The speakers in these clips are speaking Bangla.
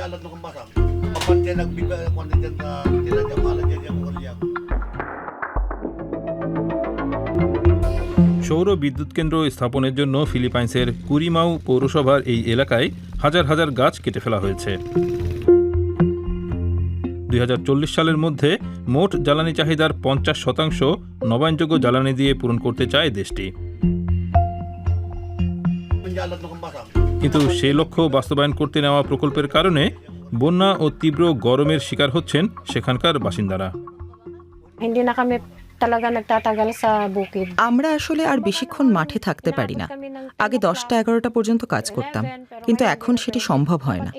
alam ng kumbasang. Kapag dyan nagbibigay ako na dyan tira dyan, mahala dyan yung kuliyak. সৌর বিদ্যুৎ কেন্দ্র স্থাপনের জন্য ফিলিপাইন্সের কুরিমাউ পৌরসভার এই এলাকায় হাজার হাজার গাছ কেটে ফেলা হয়েছে দুই হাজার চল্লিশ সালের মধ্যে মোট জ্বালানি চাহিদার পঞ্চাশ শতাংশ নবায়নযোগ্য জ্বালানি দিয়ে পূরণ করতে চায় দেশটি কিন্তু সেই লক্ষ্য বাস্তবায়ন করতে নেওয়া প্রকল্পের কারণে বন্যা ও তীব্র গরমের শিকার হচ্ছেন সেখানকার বাসিন্দারা. আমরা আসলে আর বেশিক্ষণ মাঠে থাকতে পারি না আগে দশটা এগারোটা পর্যন্ত কাজ করতাম কিন্তু এখন সেটি সম্ভব হয় না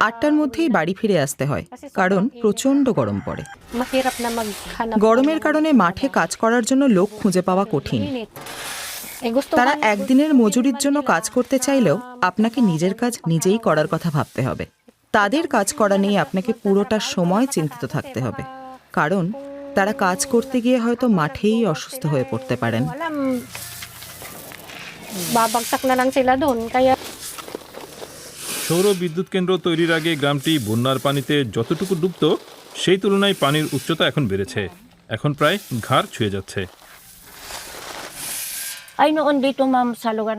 আটটার মধ্যেই বাড়ি ফিরে আসতে হয় কারণ প্রচণ্ড গরম পড়ে. গরমের কারণে মাঠে কাজ করার জন্য লোক খুঁজে পাওয়া কঠিন তারা একদিনের মজুরির জন্য কাজ করতে চাইলেও আপনাকে নিজের কাজ নিজেই করার কথা ভাবতে হবে। তাদের কাজ করা নিয়ে আপনাকে পুরোটা সময় চিন্তিত থাকতে হবে। কারণ তারা কাজ করতে গিয়ে হয়তো মাঠেই অসুস্থ হয়ে পড়তে পারেন। সৌর বিদ্যুৎ কেন্দ্র তৈরির আগে গ্রামটি বন্যার পানিতে যতটুকু ডুবত সেই তুলনায় পানির উচ্চতা এখন বেড়েছে। এখন প্রায় ঘাড় ছুঁয়ে যাচ্ছে।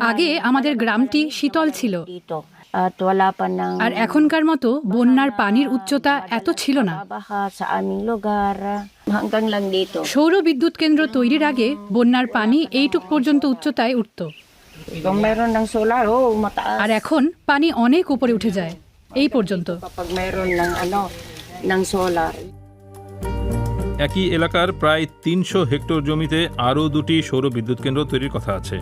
আগে আমাদের গ্রামটি শীতল ছিল। আর এখনকার মতো বন্যার পানির উচ্চতা এত ছিল না। সৌর বিদ্যুৎ কেন্দ্র তৈরির আগে বন্যার পানি এইটুক পর্যন্ত উচ্চতায় উঠত। আর এখন পানি অনেক উপরে উঠে যায় এই পর্যন্ত। সোলার একই এলাকার প্রায় তিনশো হেক্টর জমিতে আরও দুটি সৌর বিদ্যুৎ কেন্দ্র তৈরির কথা আছে।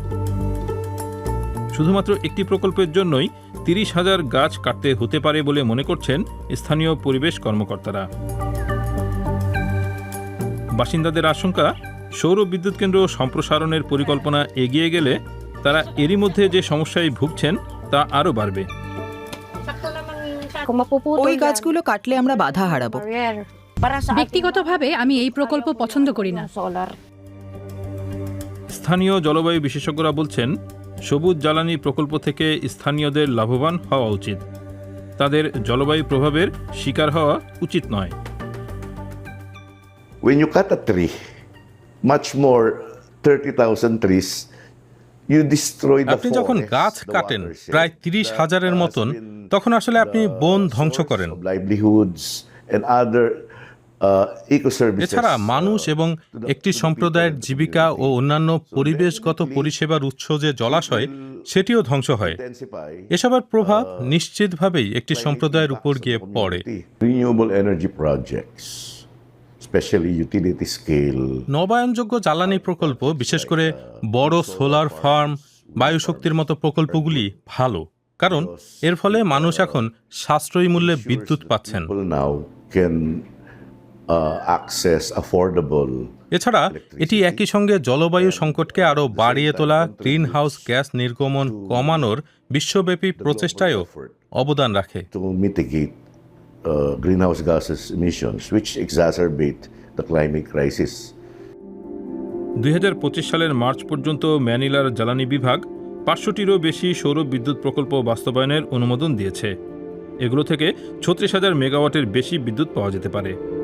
শুধুমাত্র একটি প্রকল্পের জন্যই তিরিশ হাজার গাছ কাটতে হতে পারে বলে মনে করছেন স্থানীয় পরিবেশ কর্মকর্তারা। বাসিন্দাদের আশঙ্কা, সৌর বিদ্যুৎ কেন্দ্র সম্প্রসারণের পরিকল্পনা এগিয়ে গেলে তারা এরই মধ্যে যে সমস্যায় ভুগছেন তা আরও বাড়বে। ওই গাছগুলো কাটলে আমরা বাধা হারাবো। ব্যক্তিগতভাবে আমি এই প্রকল্প পছন্দ করি না। স্থানীয় জলবায়ু বিশেষজ্ঞরা বলছেন সবুজ জ্বালানি প্রকল্প থেকে স্থানীয়দের লাভবান হওয়া উচিত। তাদের জলবায়ু প্রভাবের শিকার হওয়া উচিত নয়। When you cut a tree, much more 30,000 trees, you destroy the আপনি যখন গাছ কাটেন প্রায় তিরিশ হাজারের মতন তখন আসলে আপনি বন ধ্বংস করেন। livelihoods and other. এছাড়া মানুষ এবং একটি সম্প্রদায়ের জীবিকা ও অন্যান্য পরিবেশগত পরিষেবার উৎস যে জলাশয় সেটিও ধ্বংস হয়। এসবের প্রভাব নিশ্চিতভাবেই একটি সম্প্রদায়ের উপর গিয়ে পড়ে। নবায়নযোগ্য জ্বালানি প্রকল্প বিশেষ করে বড় সোলার ফার্ম বায়ুশক্তির মতো প্রকল্পগুলি ভালো কারণ এর ফলে মানুষ এখন সাশ্রয়ী মূল্যে বিদ্যুৎ পাচ্ছেন। এছাড়া এটি একই সঙ্গে জলবায়ু সংকটকে আরও বাড়িয়ে তোলা গ্রিন হাউস গ্যাস নির্গমন কমানোর বিশ্বব্যাপী প্রচেষ্টায়ও অবদান রাখে। uh, greenhouse gases emissions, which exacerbate the climate crisis. দুই সালের মার্চ পর্যন্ত ম্যানিলার জ্বালানি বিভাগ পাঁচশোটিরও বেশি সৌর বিদ্যুৎ প্রকল্প বাস্তবায়নের অনুমোদন দিয়েছে। এগুলো থেকে ছত্রিশ হাজার মেগাওয়াটের বেশি বিদ্যুৎ পাওয়া যেতে পারে।